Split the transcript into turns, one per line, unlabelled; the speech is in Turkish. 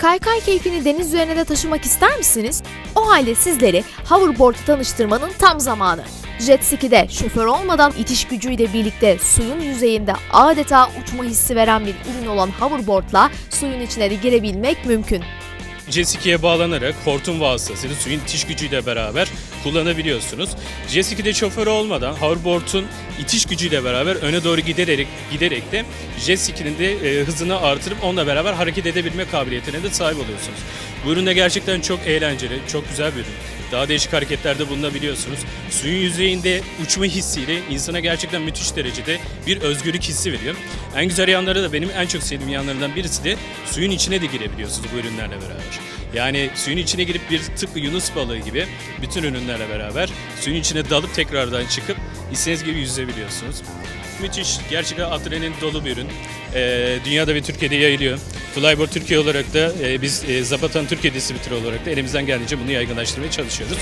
Kaykay keyfini deniz üzerine de taşımak ister misiniz? O halde sizleri hoverboard'u tanıştırmanın tam zamanı. Jet ski'de şoför olmadan itiş gücüyle birlikte suyun yüzeyinde adeta uçma hissi veren bir ürün olan hoverboard'la suyun içine de girebilmek mümkün.
Jet ski'ye bağlanarak hortum vasıtasıyla suyun itiş gücüyle beraber kullanabiliyorsunuz. Jet ski'de şoför olmadan hoverboard'un itiş gücüyle beraber öne doğru giderek giderek de jet ski'nin de e, hızını artırıp onunla beraber hareket edebilme kabiliyetine de sahip oluyorsunuz. Bu ürün de gerçekten çok eğlenceli, çok güzel bir ürün. Daha değişik hareketlerde bulunabiliyorsunuz. Suyun yüzeyinde uçma hissiyle insana gerçekten müthiş derecede bir özgürlük hissi veriyor. En güzel yanları da benim en çok sevdiğim yanlarından birisi de suyun içine de girebiliyorsunuz bu ürünlerle beraber. Yani suyun içine girip bir tıpkı Yunus balığı gibi bütün ürünlerle beraber suyun içine dalıp tekrardan çıkıp istediğiniz gibi yüzebiliyorsunuz. Müthiş, gerçekten adrenalin dolu bir ürün. Ee, dünyada ve Türkiye'de yayılıyor. Flyboard Türkiye olarak da e, biz e, Zapatan Türkiye distribütörü olarak da elimizden geldiğince bunu yaygınlaştırmaya çalışıyoruz.